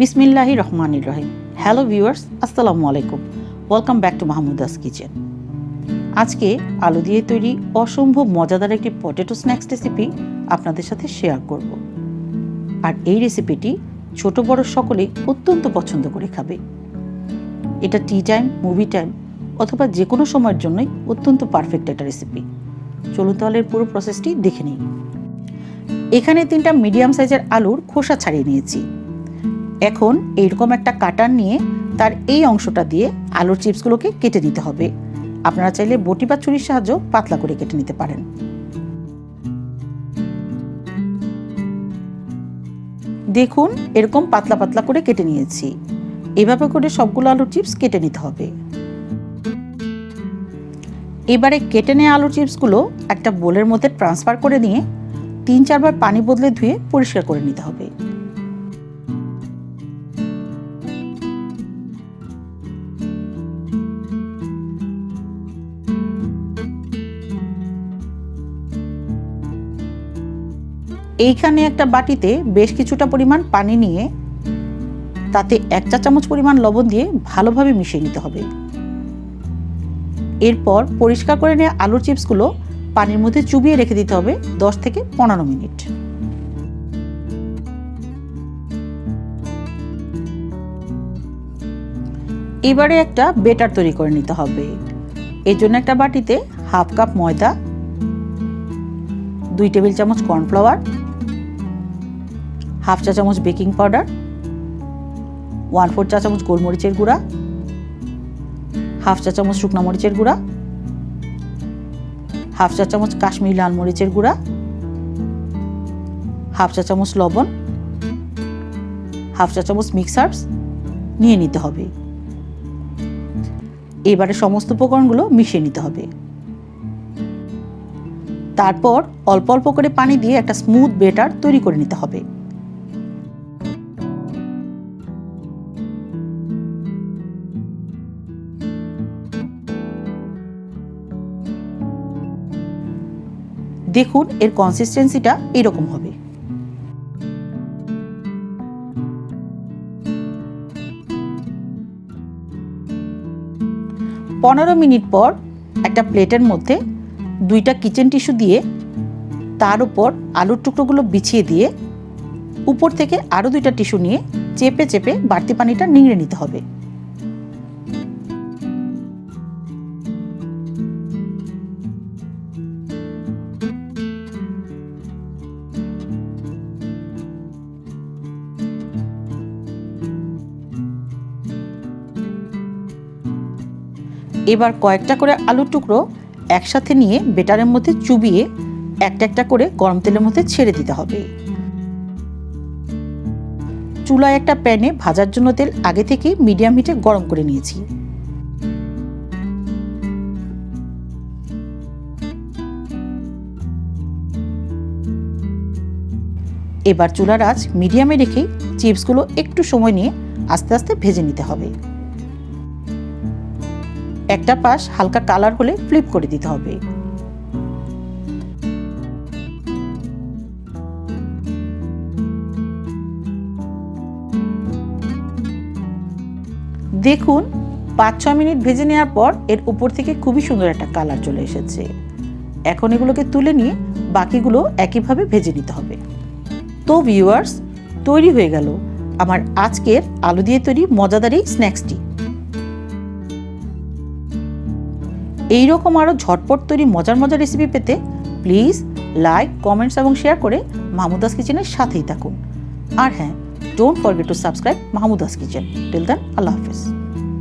বিসমিল্লাহি রহমানির রহিম। Hello viewers, আসসালামু আলাইকুম। Welcome back to Mahmuda's kitchen. আজকে আলু দিয়ে তৈরি অসম্ভব মজাদার একটি পটেটো স্ন্যাক্স রেসিপি আপনাদের সাথে শেয়ার করব। আর এই রেসিপিটি ছোট বড় সকলেই অত্যন্ত পছন্দ করে খাবে। এটা টি টাইম, মুভি টাইম অথবা যে কোনো সময়ের জন্যই অত্যন্ত পারফেক্ট একটা রেসিপি। চলুন তাহলে পুরো প্রসেসটি দেখে নিই। এখানে তিনটা মিডিয়াম সাইজের আলুর খোসা ছাড়িয়ে নিয়েছি। এখন এইরকম একটা কাটার নিয়ে তার এই অংশটা দিয়ে আলুর চিপসগুলোকে কেটে নিতে হবে। আপনারা চাইলে বটি বা ছুরির সাহায্য পাতলা করে কেটে নিতে পারেন। দেখুন, এরকম পাতলা পাতলা করে কেটে নিয়েছি। এভাবে করে সবগুলো আলুর চিপস কেটে নিতে হবে। এবারে কেটে নেওয়া আলুর চিপসগুলো একটা বোলের মধ্যে ট্রান্সফার করে নিয়ে তিন চারবার পানি বদলে ধুয়ে পরিষ্কার করে নিতে হবে। এইখানে একটা বাটিতে বেশ কিছুটা পরিমাণ পানি নিয়ে তাতে এক চা চামচ পরিমাণ লবণ দিয়ে ভালোভাবে মিশিয়ে নিতে হবে। এরপর পরিষ্কার করে নেওয়া আলুর চিপসগুলো পানির মধ্যে চুবিয়ে রেখে দিতে হবে দশ থেকে পনেরো মিনিট। এবারে একটা বেটার তৈরি করে নিতে হবে। এর জন্য একটা বাটিতে হাফ কাপ ময়দা, দুই টেবিল চামচ কর্নফ্লাওয়ার হাফ চা চামচ বেকিং পাউডার, ওয়ান ফোর চা চামচ গোলমরিচের গুঁড়া, হাফ চা চামচ শুকনো মরিচের গুঁড়া, হাফ চা চামচ কাশ্মীরি লাল মরিচের গুঁড়া, হাফ চা চামচ লবণ, হাফ চা চামচ মিক্স হার্বস নিয়ে নিতে হবে। এবারে সমস্ত উপকরণগুলো মিশিয়ে নিতে হবে। তারপর অল্প অল্প করে পানি দিয়ে একটা স্মুথ বেটার তৈরি করে নিতে হবে। দেখুন এর কনসিস্টেন্সিটা এরকম হবে। পনেরো মিনিট পর একটা প্লেটের মধ্যে দুইটা কিচেন টিস্যু দিয়ে তার উপর আলুর টুকরোগুলো বিছিয়ে দিয়ে উপর থেকে আরও দুইটা টিস্যু নিয়ে চেপে চেপে বাড়তি পানিটা নিংড়ে নিতে হবে। এবার কয়েকটা করে আলুর টুকরো একসাথে নিয়ে বেটারের মধ্যে চুবিয়ে একটা একটা করে গরম তেলের মধ্যে ছেড়ে দিতে হবে। চুলায় একটা প্যানে ভাজার জন্য তেল আগে থেকে মিডিয়াম হিটে গরম করে নিয়েছি। এবার চুলার আঁচ মিডিয়ামে রেখে চিপসগুলো একটু সময় নিয়ে আস্তে আস্তে ভেজে নিতে হবে। একটা পাশ হালকা কালার হলে ফ্লিপ করে দিতে হবে। দেখুন পাঁচ ছ মিনিট ভেজে নেওয়ার পর এর উপর থেকে খুবই সুন্দর একটা কালার চলে এসেছে। এখন এগুলোকে তুলে নিয়ে বাকিগুলো একইভাবে ভেজে নিতে হবে। তো ভিউয়ার্স তৈরি হয়ে গেল আমার আজকের আলু দিয়ে তৈরি মজাদার স্ন্যাক্সটি এই রকম আরও ঝটপট তৈরি মজার মজার রেসিপি পেতে প্লিজ লাইক কমেন্টস এবং শেয়ার করে মাহমুদাস কিচেনের সাথেই থাকুন। আর হ্যাঁ don't forget to subscribe Mahmuda's kitchen till then Allah Hafiz.